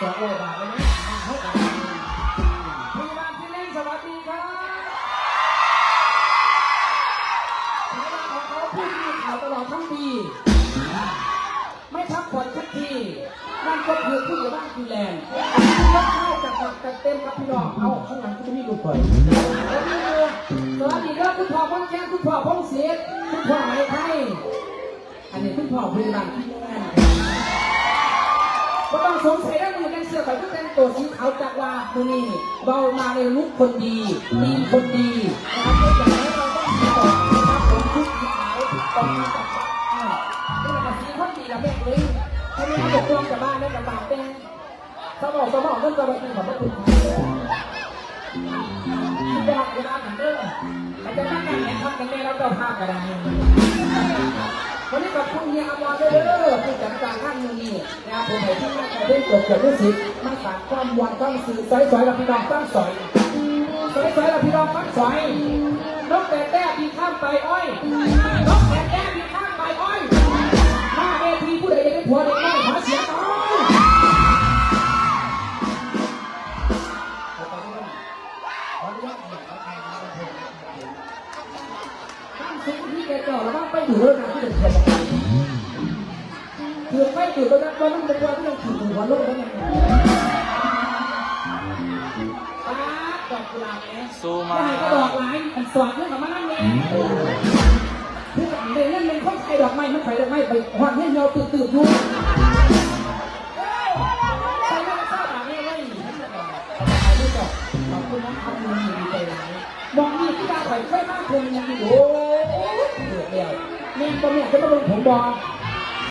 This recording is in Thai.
สองโอ้บาทเลยนะพยาบาลที่เล่นสวัสดีครับพยาบาลของเขาพูดมีข่าวตลอดทั้งปีไม่พักผ่อนสักทีนั่นก็คือทีมใหญ่บ้านคินแลนด์ก็เข้าจัดหักจัดเต็มครับพี่น้องเอาข้างหลังก็จะมีดูกก่อนแล้วนี่คือสวัสดีครับคุณพ่อพงแก้วคุณพ่อพงเสียคุณพ่อไหมไทยอันนี้คุณพ่อพยาบาลที่แลนด์ ต้องสงสัยได้มือกันเสือไปก็แต่งตัวสีขาวจากว่ามือนี่เบามาในลุกคนดีดีคนดีนะครับไม่อย่างนั้เราต้องสีต่อนะครับผมชุดสีขาวตรงกับอ่านี่แหละสีคนดีละแม่เลยถ้าไม่เอาปกครองจากบ้านได้กับบาปแดงสมองสมองเรื่องกระบวนการของพระคุณที่บอกเวลาเหมือนเดิมเราจะนั่งกันแข่งขันกันแน่เราจะพากันได้วันนี้กับคุณเฮียอมรเด้อผู้ จัดกท่านนี้นะครับผมให้ท่านได้เล่นจบเกี่ยวกับสิทธิ์มาฝากความมวลความสื่อสอยสอยกับพี่น้องตั้งสอยสอยสอยกับพี่น้องตั้งสอยนกแต่แต้ปีข้ามไปอ้อยนกแต่แต้ปีข้ามไปอ้อยหน้าเวทีผู้ใดจะได้ผัวเด็กน้อยขอเสียงหน่อยตั้งซุ้มที่แกเจาะแล้วบ้างไปดูเรื่องงานะที่เด็ดเด็ด คือไม่ดูตรงนั้นว่าต้องเป็นวันที่เราถือหัวโลกแล้วไงป้าดอกกุหลาบเนี่ยสู้มาได้ก็ดอกหลายอันสอดเรื่องของมันนั่นเองคือในเรื่องมันค่อยใครดอกไม้มันใครดอกไม้ไปหอนเงี้เราตื่นตื่นอยู่ใครไม่ทราบอบคุณนะครับมีดีใจหลายมองนี่ที่ดาวไข่ค่อยมากคงยังอยู่โอ้เดือดเดียวแม่ก็แม่จะมาลงผมบอล